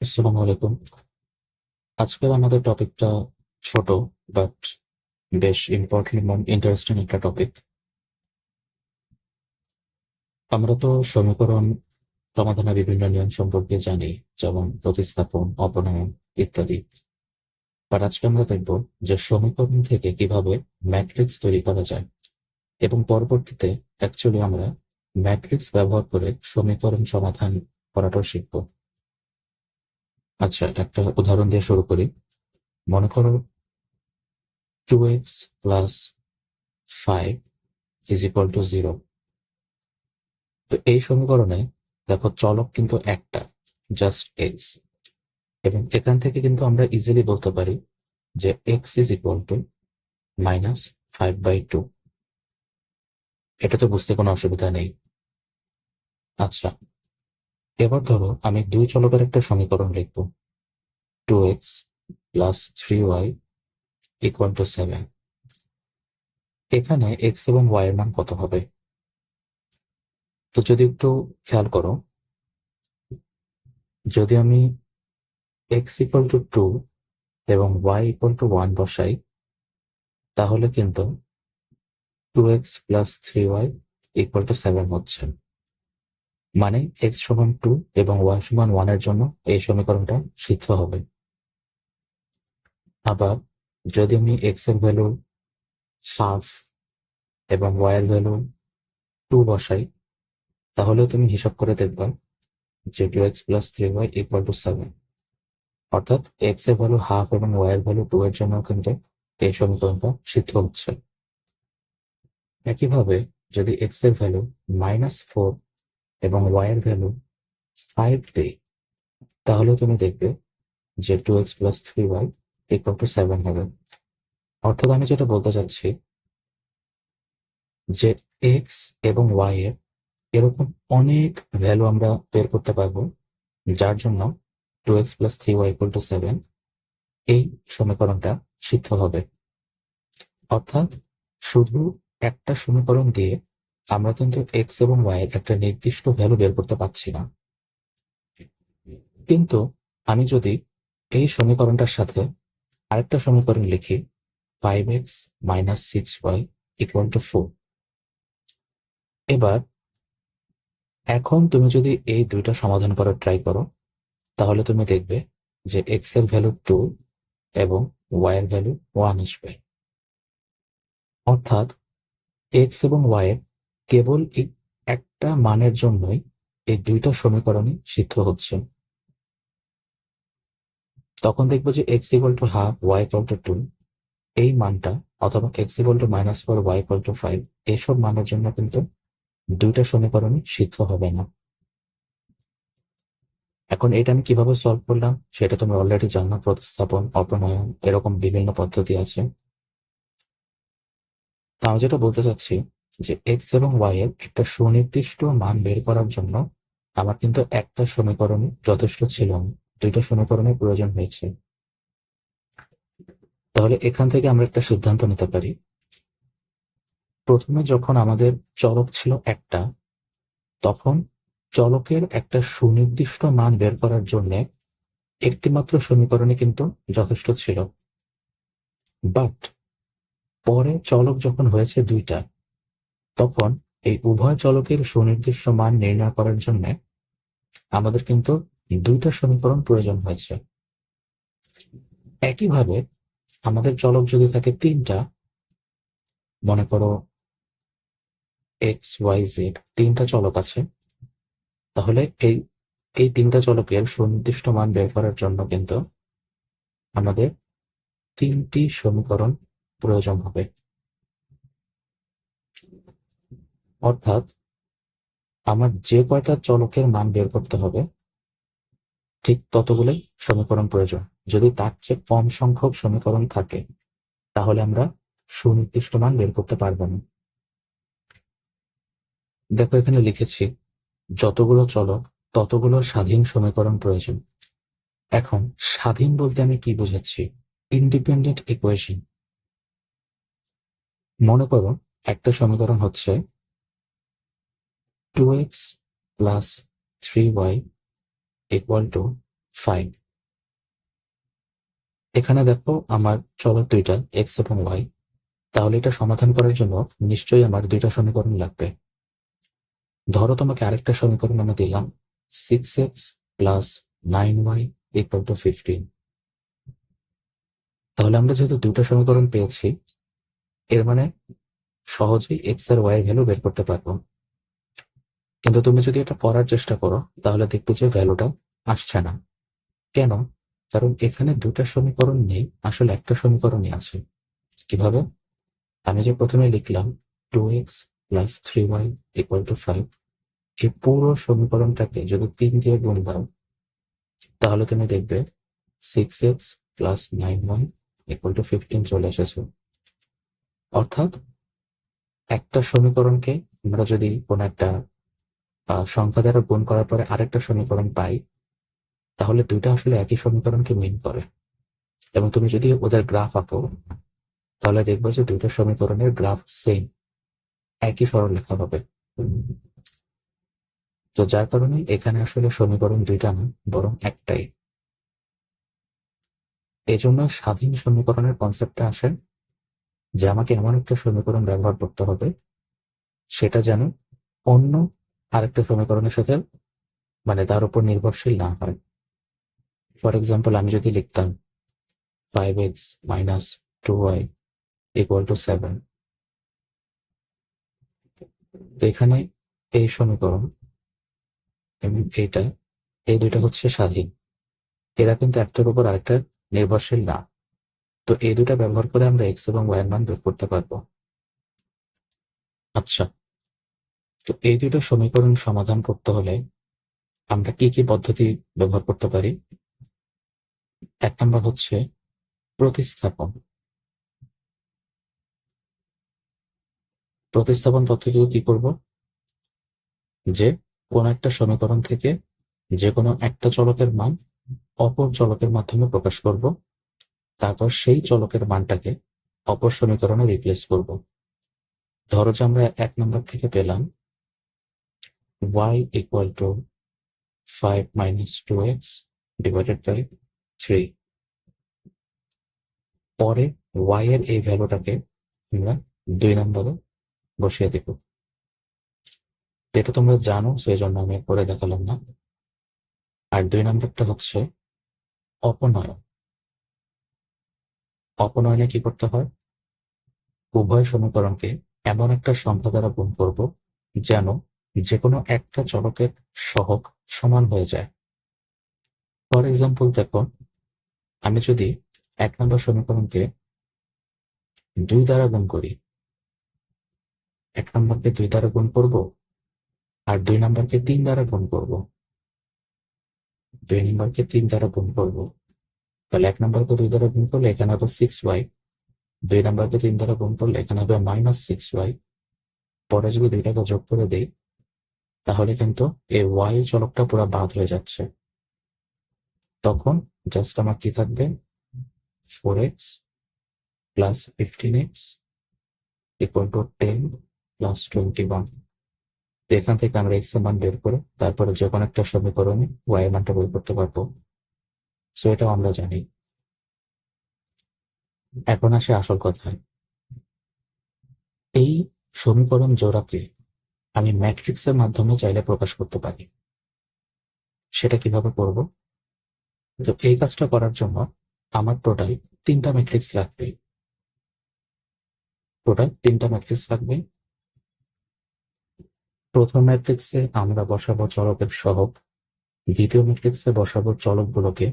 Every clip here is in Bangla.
আসসালামু আলাইকুম। আজকের আমাদের টপিকটা ছোট বাট বেশ ইম্পর্টেন্ট ইন্টারেস্টিং একটা টপিক আমরা তো সমীকরণ সমাধানের বিভিন্ন নিয়ম সম্পর্কে জানি, যেমন প্রতিস্থাপন, অপনয়ন ইত্যাদি। বাট আজকে আমরা দেখব যে সমীকরণ থেকে কীভাবে ম্যাট্রিক্স তৈরি করা যায়। এবং পরবর্তীতে অ্যাকচুয়ালি আমরা ম্যাট্রিক্স ব্যবহার করে সমীকরণ সমাধান করাটাও শিখব। আচ্ছা একটা উদাহরণ দিয়ে শুরু করি। মনে করো two x plus five is equal to zero তো এই সমীকরণে দেখো চলক কিন্তু একটা জাস্ট এক্স এবং এখান থেকে কিন্তু আমরা ইজিলি বলতে পারি যে x is equal to minus five by two এটা তো বুঝতে কোনো অসুবিধা নেই। আচ্ছা এবার ধরো আমি দুই চলকের একটা সমীকরণ লিখব। Two x plus three y equal to seven এখানে এক্স এবং ওয়াই এর মান কত হবে? তো যদি একটু খেয়াল করো, যদি আমি এক্স ইকুয়াল টু টু এবং ওয়াই ইকুয়াল টু ওয়ান বসাই, তাহলে কিন্তু two x plus three y equal to seven হচ্ছে। মানে এক্স সমান টু এবং ওয়াই সমান ওয়ানের জন্য এই সমীকরণটা সিদ্ধ হবে। আবার যদি আমি এক্সের ভ্যালু হাফ এবং ওয়াই এর ভ্যালু টু বসাই, তাহলেও তুমি হিসাব করে দেখবা যে two x plus three y equal to seven অর্থাৎ এক্সের ভ্যালু হাফ এবং ওয়াই এর ভ্যালু টু এর জন্য কিন্তু এই সমীকরণটা সিদ্ধ হচ্ছে। একইভাবে যদি এক্সের ভ্যালু মাইনাস ফোর এবং ওয়াই এর ভ্যালু ফাইভ দেই তাহলে তুমি দেখবে যে two x plus three y equal to seven হবে। অর্থাৎ আমি যেটা বলতে চাচ্ছি, যে এক্স এবং ওয়াই এর এরকম অনেক ভ্যালু আমরা বের করতে পারব, যার জন্য two x plus three y equal to seven এই সমীকরণটা সিদ্ধ হবে। অর্থাৎ শুধু একটা সমীকরণ দিয়ে আমরা কিন্তু এক্স এবং ওয়াই এর একটা নির্দিষ্ট ভ্যালু বের করতে পারছি না। কিন্তু আমি যদি এই সমীকরণটার সাথে আরেকটা সমীকরণ লিখি five x minus six y equal to four এবার, এখন তুমি যদি এই দুইটা সমাধান করার ট্রাই করো, তাহলে তুমি দেখবে যে এক্সের ভ্যালু টু এবং ওয়াই এর ভ্যালু ওয়ান আসবে। অর্থাৎ এক্স এবং ওয়াই এর কেবল একটা মানের জন্যই এই দুইটা সমীকরণই সিদ্ধ হচ্ছে। তখন দেখব যে x equal to half y equal to two এই মানটা অথবা x equal to minus four y equal to five এইসব মানের জন্য কিন্তু দুইটা সমীকরণই সিদ্ধ হবে না। এখন এটা আমি কীভাবে সলভ করলাম সেটা তোমরা অলরেডি জানো, প্রতিস্থাপন, অপনয়ন, এরকম বিভিন্ন পদ্ধতি আছে। তা আমি যেটা বলতে চাচ্ছি যে এক্স এবং ওয়াই এর একটা সুনির্দিষ্ট মান বের করার জন্য আমার কিন্তু একটা সমীকরণ যথেষ্ট ছিল। দুইটা সমীকরণের প্রয়োজন হয়েছে। তাহলে এখান থেকে আমরা একটা সিদ্ধান্ত নিতে পারি। প্রথমে যখন আমাদের চলক ছিল একটা, তখন চলকের একটা সুনির্দিষ্ট মান বের করার জন্য একটিমাত্র সমীকরণে কিন্তু যথেষ্ট ছিল। বাট পরে চলক যখন হয়েছে দুইটা তখন এই উভয় চলকের সুনির্দিষ্ট মান নির্ণয় করার জন্য আমাদের কিন্তু দুইটা সমীকরণ প্রয়োজন হয়েছে। একইভাবে আমাদের চলক যদি থাকে তিনটা, মনে করো এক্স ওয়াই জেড তিনটা চলক আছে, তাহলে এই এই তিনটা চলকের সুনির্দিষ্ট মান বের করার জন্য কিন্তু আমাদের তিনটি সমীকরণ প্রয়োজন হবে। অর্থাৎ আমার যে কয়টা চলকের মান বের করতে হবে, ঠিক ততগুলোই সমীকরণ প্রয়োজন। যদি তার চেয়ে কম সংখ্যক সমীকরণ থাকে, তাহলে আমরা সুনির্দিষ্ট মান বের করতে পারব না। দেখো, এখানে লিখেছি, যতগুলো চলক, ততগুলো স্বাধীন সমীকরণ প্রয়োজন। এখন, স্বাধীন বলতে আমি কি বোঝাচ্ছি? ইন্ডিপেন্ডেন্ট ইকুয়েশন মনে করো, একটা সমীকরণ হচ্ছে two x plus three y equal to five এখানে দেখো আমার চলক দুইটা এক্স এবং ওয়াই তাহলে এটা সমাধান করার জন্য নিশ্চয়ই আমার দুইটা সমীকরণ লাগবে। ধরো তোমাকে আরেকটা সমীকরণ আমি দিলাম six x plus nine y equal to fifteen তাহলে আমরা যেহেতু দুইটা সমীকরণ পেয়েছি, এর মানে সহজেই এক্স আর ওয়াই এর ভ্যালু বের করতে পারব। কিন্তু তুমি যদি এটা করার চেষ্টা করো, তাহলে দেখবে যে ভ্যালুটা আসছে না। কেন? কারণ এখানে দুটা সমীকরণ নেই, আসলে একটা সমীকরণই আছে। কীভাবে? আমি যে প্রথমে লিখলাম two x plus three y equal to five এই পুরো সমীকরণটাকে যদি তিন দিয়ে গুণ দাও, তাহলে তুমি দেখবে six x plus nine y equal to fifteen চলে এসেছে। অর্থাৎ একটা সমীকরণকে আমরা যদি কোনো একটা সংখ্যা দ্বারা গুণ করার পরে আরেকটা সমীকরণ পাই, তাহলে দুইটা আসলে একই সমীকরণকে মিন করে। এবং তুমি যদি ওদের গ্রাফ আঁকো, তাহলে দেখবে যে দুইটা সমীকরণের গ্রাফ সেম একই সরলরেখা হবে। তো যার কারণে এখানে আসলে সমীকরণ দুইটা না, বরং একটাই। এই জন্য স্বাধীন সমীকরণের কনসেপ্টটা আসে যে আমাকে এমন একটা সমীকরণ ব্যবহার করতে হবে, সেটা যেন অন্য আরেকটা সমীকরণের সাথে মানে তার উপর নির্ভরশীল না হয়। ফর এক্সাম্পল আমি যদি লিখতাম five x minus two y equal to seven তো এখানে এই সমীকরণ এবং এইটা, এই দুইটা হচ্ছে স্বাধীন। এরা কিন্তু একটার উপর আরেকটা নির্ভরশীল না। তো এই দুটা ব্যবহার করে আমরা এক্স এবং ওয়াই এর মান বের করতে পারব। আচ্ছা। তো এই দুটো সমীকরণ সমাধান করতে হলে আমরা কি কি পদ্ধতি ব্যবহার করতে পারি? এক নম্বর হচ্ছে প্রতিস্থাপন। প্রতিস্থাপন পদ্ধতিতে কি করব? যে কোন একটা সমীকরণ থেকে যে কোনো একটা চলকের মান অপর চলকের মাধ্যমে প্রকাশ করব, তারপর সেই চলকের মানটাকে অপর সমীকরণে রিপ্লেস করব। ধরো যে আমরা এক নম্বর থেকে পেলাম y equal to 5 minus 2x divided by 3 পরে y এর এই ভ্যালুটাকে আমরা দুই নম্বরে বসিয়ে দেব। এটা তোমরা জানো সেই জন্য আমি করে দেখালাম না। আর দুই নম্বরটা হচ্ছে অপনয়ন। অপনয়নে কি করতে হয়? উভয় সমীকরণকে এমন একটা সংখ্যা দ্বারা গুণ করব যেন যে কোনো একটা চলকের সহগ সমান হয়ে যায়। ফর এক্সাম্পল দেখো আমি যদি এক নম্বর সমীকরণকে দুই দ্বারা গুণ করি, এক নম্বরকে দুই দ্বারা গুণ করব আর দুই নম্বরকে তিন দ্বারা গুণ করব। দুই নম্বরকে তিন দ্বারা গুণ করব, তাহলে এক নম্বরকে দুই দ্বারা গুণ করলে এখানে হবে সিক্স ওয়াই দুই নম্বরকে তিন দ্বারা গুণ করলে এখানে হবে মাইনাস সিক্স ওয়াই পরে যদি দুইটাকে যোগ করে দেই তাহলে কিন্তু এই ওয়াই চলকটা পুরো বাদ হয়ে যাচ্ছে। তখন জাস্ট আমার কি থাকবে? Four x plus fifteen x equal to ten plus twenty one এখান থেকে আমরা এক্সের মান বের করে তারপরে যে কোনো একটা সমীকরণে ওয়াই এর মানটা বের করতে পারব। সো এটাও আমরা জানি। এখন আসে আসল কথায়। এই সমীকরণ জোড়াকে আমি ম্যাট্রিক্সের মাধ্যমে চাইলে প্রকাশ করতে পারি। সেটা কীভাবে করব? তো এই কাজটা করার জন্য আমার টোটাল তিনটা ম্যাট্রিক্স লাগবে। টোটাল তিনটা ম্যাট্রিক্স লাগবে। প্রথম ম্যাট্রিক্সে আমরা বসাবো চলকের সহগ, দ্বিতীয় ম্যাট্রিক্সে বসাবো চলকগুলোকে,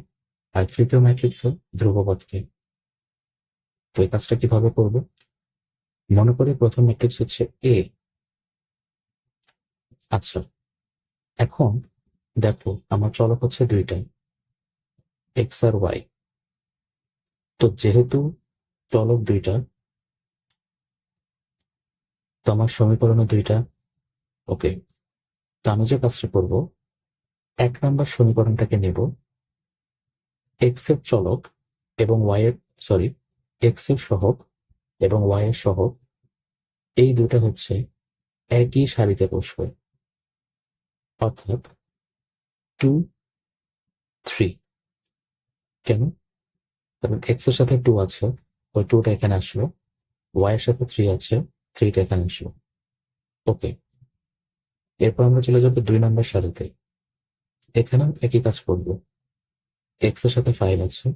আর তৃতীয় ম্যাট্রিক্সে ধ্রুবপদকে তো এই কাজটা কীভাবে করব? মনে করি প্রথম ম্যাট্রিক্স হচ্ছে এ আচ্ছা। এখন দেখো, আমার চলক হচ্ছে দুইটাই। এক্স আর ওয়াই তো যেহেতু চলক দুইটা, তো আমার সমীকরণও দুইটা, ওকে। তো আমি যে কাজটা করব, এক নাম্বার সমীকরণটাকে নেব। এক্সের চলক এবং ওয়াই এর সরি এক্সের সহগ এবং ওয়াই এর সহগ এই দুটা হচ্ছে একই সারিতে বসবে। অর্থাৎ টু থ্রি কেন? কারণ এক্সের সাথে টু আছে, ওই টুটা এখানে আসলো ওয়াই এর সাথে থ্রি আছে থ্রিটা এখানে আসলো। ওকে এরপর আমরা চলে যাব দুই নম্বর সারিতে। এখানেও একই কাজ করব। এক্সের সাথে ফাইভ আছে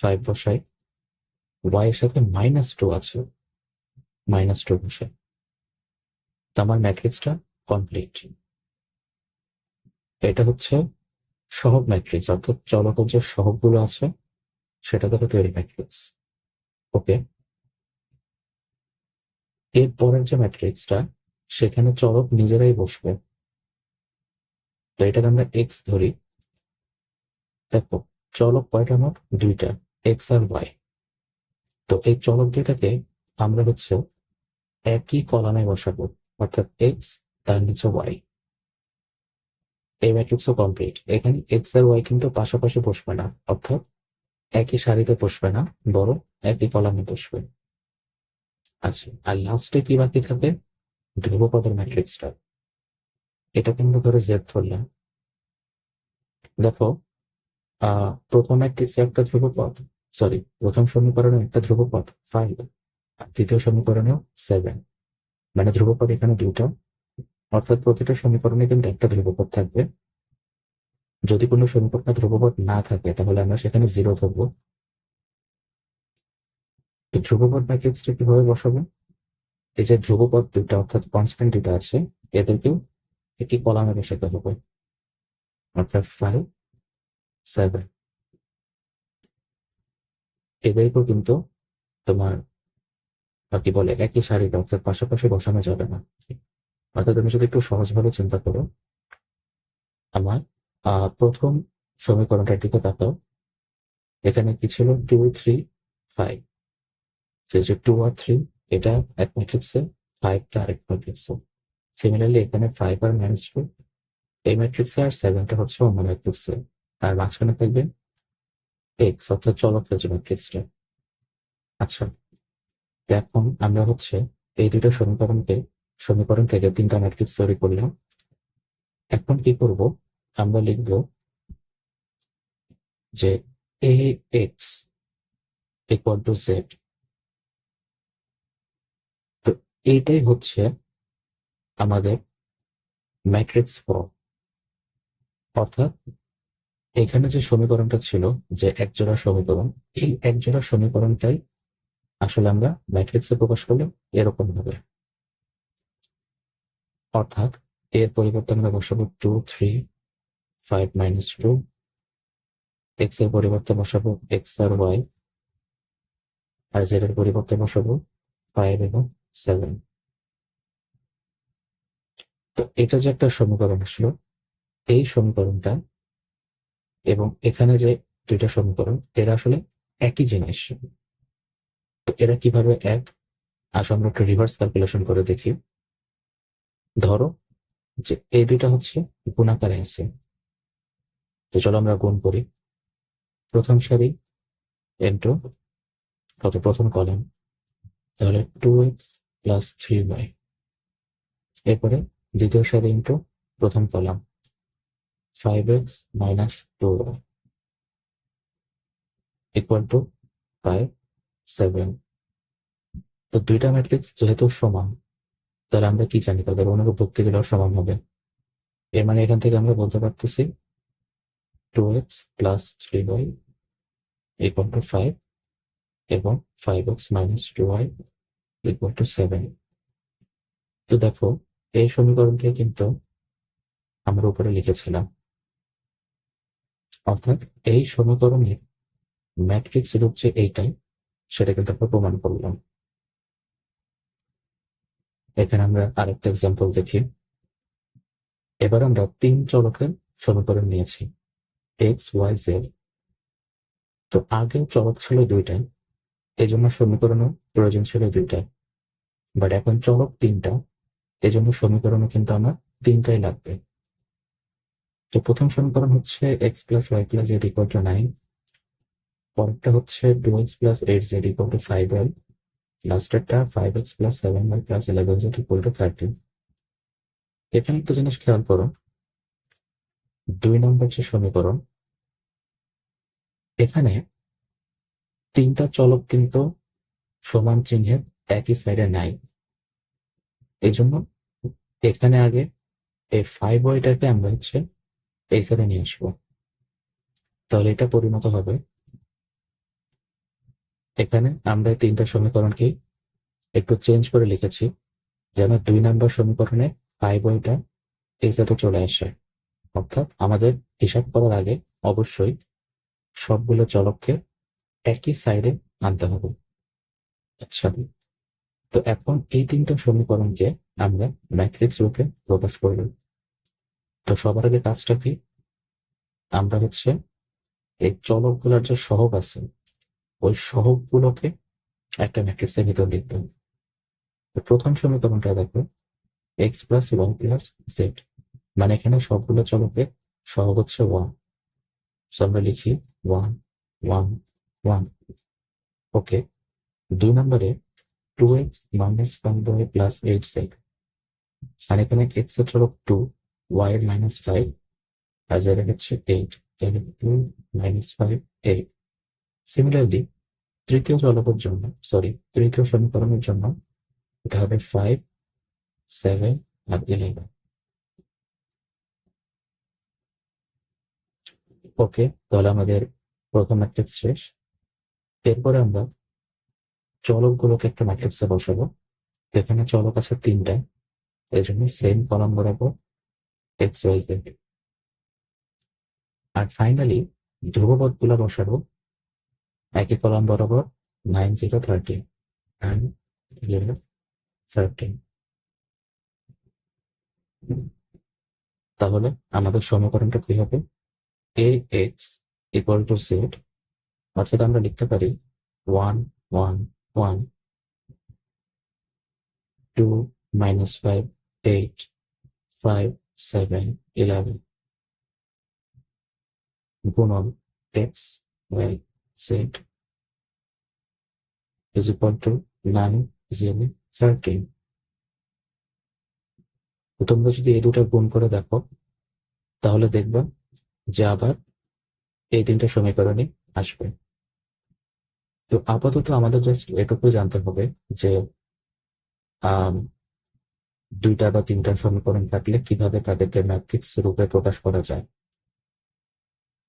ফাইভ বসাই ওয়াই এর সাথে মাইনাস টু আছে মাইনাস টু বসাই। তো আমার ম্যাট্রিক্সটা কমপ্লিট এটা হচ্ছে সহগ ম্যাট্রিক্স অর্থাৎ চলকের যে সহগগুলো আছে, সেটা দ্বারা তৈরি ম্যাট্রিক্স ওকে? এর পরের যে ম্যাট্রিক্সটা সেখানে চলক নিজেরাই বসবে। তো এটাকে আমরা এক্স ধরি। দেখো, চলক কয়টা মোট দুইটা এক্স আর ওয়াই তো এই চলক দুইটাকে আমরা হচ্ছে একই কলামে বসাবো, অর্থাৎ এক্স তার নিচে ওয়াই এই ম্যাট্রিক্সও কমপ্লিট এখানে এক্স আর ওয়াই কিন্তু পাশাপাশি বসবে না, অর্থাৎ একই সারিতে বসবে না, বরং একই কলামে বসবে। আচ্ছা আর লাস্টে কি বাকি থাকে ধ্রুবপদের ম্যাট্রিক্সটা এটা কিন্তু ধরে জেড ধরলাম। দেখো প্রথম ম্যাট্রিক্সে একটা ধ্রুবপদ সরি প্রথম সমীকরণে একটা ধ্রুবপদ ফাইভ আর দ্বিতীয় সমীকরণেও সেভেন মানে ধ্রুবপদ এখানে দুটো অর্থাৎ প্রতিটা সমীকরণে কিন্তু একটা ধ্রুবপদ থাকবে। যদি কোনো সমীকরণে ধ্রুবপদ না থাকে, তাহলে আমরা সেখানে জিরো ধরবো। তো ধ্রুবপদ ম্যাট্রিক্সটা কীভাবে বসাবো? এই যে ধ্রুবপদ দুটা অর্থাৎ কনস্ট্যান্ট দুটা আছে, এদেরকেও একটি কলামে বসাতে হবে। অর্থাৎ ফাইভ সেভেন এদেরকেও কিন্তু তোমার কি বলে, একই সারিতে, অর্থাৎ পাশাপাশি বসানো যাবে না। অর্থাৎ তুমি যদি একটু সহজভাবে চিন্তা করো, আমার প্রথম সমীকরণটার দিকে তাকাও। এখানে কি ছিল? টু থ্রি ফাইভ যে টু আর থ্রি এটা এক ম্যাট্রিক্সে ফাইভটা আরেক ম্যাট্রিক্সে সিমিলারলি এখানে ফাইভ আর মাইনাস টু এই ম্যাট্রিক্সে আর সেভেনটা হচ্ছে অন্য ম্যাট্রিক্সে আর মাঝখানে থাকবে এক্স অর্থাৎ চলকের যে ম্যাট্রিক্সটা আচ্ছা এখন আমরা হচ্ছে এই দুটো সমীকরণকে সমীকরণ থেকে তিনটা ম্যাট্রিক্স তৈরি করলাম। এখন কি করব? আমরা লিখব যে A x equal to z তো এইটাই হচ্ছে আমাদের ম্যাট্রিক্স ফর্ম অর্থাৎ এখানে যে সমীকরণটা ছিল, যে একজোড়া সমীকরণ, এই একজোড়া সমীকরণটাই আসলে আমরা ম্যাট্রিক্সে প্রকাশ করলে এরকম হবে। অর্থাৎ এর পরিবর্তে আমরা বসাবো two three five minus two এক্সের পরিবর্তে বসাবো এক্স আর ওয়াই আর জেড এর পরিবর্তে বসাবো ফাইভ এবং সেভেন তো এটা যে একটা সমীকরণ আসলো, এই সমীকরণটা এবং এখানে যে দুইটা সমীকরণ, এরা আসলে একই জিনিস। তো এরা কীভাবে এক? আসলে আমরা একটু রিভার্স ক্যালকুলেশন করে দেখি। ধরো যে এই দুইটা হচ্ছে গুণাকারে আছে তো চলো আমরা গুণ করি। প্রথম সারি ইন্টু কত? প্রথম কলাম তাহলে two x plus three y এরপরে দ্বিতীয় সারি ইন্টু প্রথম column five x minus two y equal to five seven তো দুইটা ম্যাট্রিক্স যেহেতু সমান তাহলে আমরা কি জানি? তাদের অনুরূপ ভক্তিগুলো সমান হবে। এর মানে এখান থেকে আমরা বলতে পারতেছি two x plus three y equal to five এবং five x minus two y equal to seven তো দেখো, এই সমীকরণকে কিন্তু আমরা উপরে লিখেছিলাম। অর্থাৎ এই সমীকরণের ম্যাট্রিক্স রূপ যে এইটাই, সেটা কিন্তু আমরা প্রমাণ করলাম। এখানে আমরা আরেকটা এক্সাম্পল দেখি। এবার আমরা তিন চলকের সমীকরণ নিয়েছি এক্স ওয়াই জেড তো আগে চলক ছিল দুইটাই এই জন্য সমীকরণও প্রয়োজন ছিল দুইটাই বাট এখন চলক তিনটা এই জন্য সমীকরণও কিন্তু আমার তিনটাই লাগবে। তো প্রথম সমীকরণ হচ্ছে x plus y plus z equal to nine পরেরটা হচ্ছে two x plus eight z equal to five y লাস্টেরটা five x plus seven y plus eleven z equal to thirteen এখানে একটা জিনিস খেয়াল করো। দুই নম্বর যে সমীকরণ, এখানে তিনটা চলক কিন্তু সমান চিহ্নের একই সাইডে নাই। এই জন্য এখানে আগে এই ফাইভ ওয়াইটাকে আমরা হচ্ছে এই সাইডে নিয়ে আসব। তাহলে এটা পরিণত হবে। এখানে আমরা এই তিনটা সমীকরণকে একটু চেঞ্জ করে লিখেছি, যেন দুই নাম্বার সমীকরণে পাই বইটা এই সাথে চলে আসে। অর্থাৎ আমাদের হিসাব করার আগে অবশ্যই সবগুলো চলককে একই সাইডে আনতে হবে। আচ্ছা তো এখন এই তিনটা সমীকরণকে আমরা ম্যাট্রিক্স রূপে প্রকাশ করব। তো সবার আগে কাজটা কি? আমরা হচ্ছে এই চলকগুলোর যে সহগ আছে ওই সহগগুলোকে একটা ম্যাট্রিক্সের ভিতর লিখব তো প্রথম সমীকরণটা দেখো x plus one plus z মানে এখানে সবগুলো চলকের সহগ হচ্ছে ওয়ান সো আমরা লিখি ওয়ান ওয়ান ওয়ান ওকে দুই নম্বরে two x minus one by plus eight Z আর এখানে এক্সের চলক টু ওয়াই মাইনাস ফাইভ আর জেড হচ্ছে eight two minus five eight similarly তৃতীয় চলকের জন্য সরি তৃতীয় সমীকরণের জন্য এটা হবে ফাইভ সেভেন আর ইলেভেন ওকে তাহলে আমাদের প্রথম ম্যাট্রিক্স শেষ। এরপরে আমরা চলকগুলোকে একটা ম্যাট্রিক্সে বসাবো। এখানে চলক আছে তিনটা এই জন্য সেম কলাম বরাবর এক্স ওয়াই জেড আর ফাইনালি ধ্রুবপদগুলো বসাবো। একই কলাম বরাবর nine zero thirteen nine zero thirteen তাহলে আমাদের সমীকরণটা কি হবে? A x equal to z অর্থাৎ আমরা লিখতে পারি one one one two minus five eight five seven eleven গুণন x y z is equal to nine zero thirteen তোমরা যদি এই দুটো গুণ করে দেখো, তাহলে দেখবে যে আবার এই তিনটা সমীকরণই আসবে। তো আপাতত আমাদের জাস্ট এটুকু জানতে হবে যে দুইটা বা তিনটা সমীকরণ থাকলে কীভাবে তাদেরকে ম্যাট্রিক্স রূপে প্রকাশ করা যায়।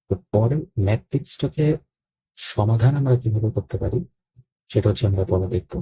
তো পরে ম্যাট্রিক্সটাকে সমাধান আমরা কীভাবে করতে পারি? সেটা হচ্ছে আমরা পরে দেখব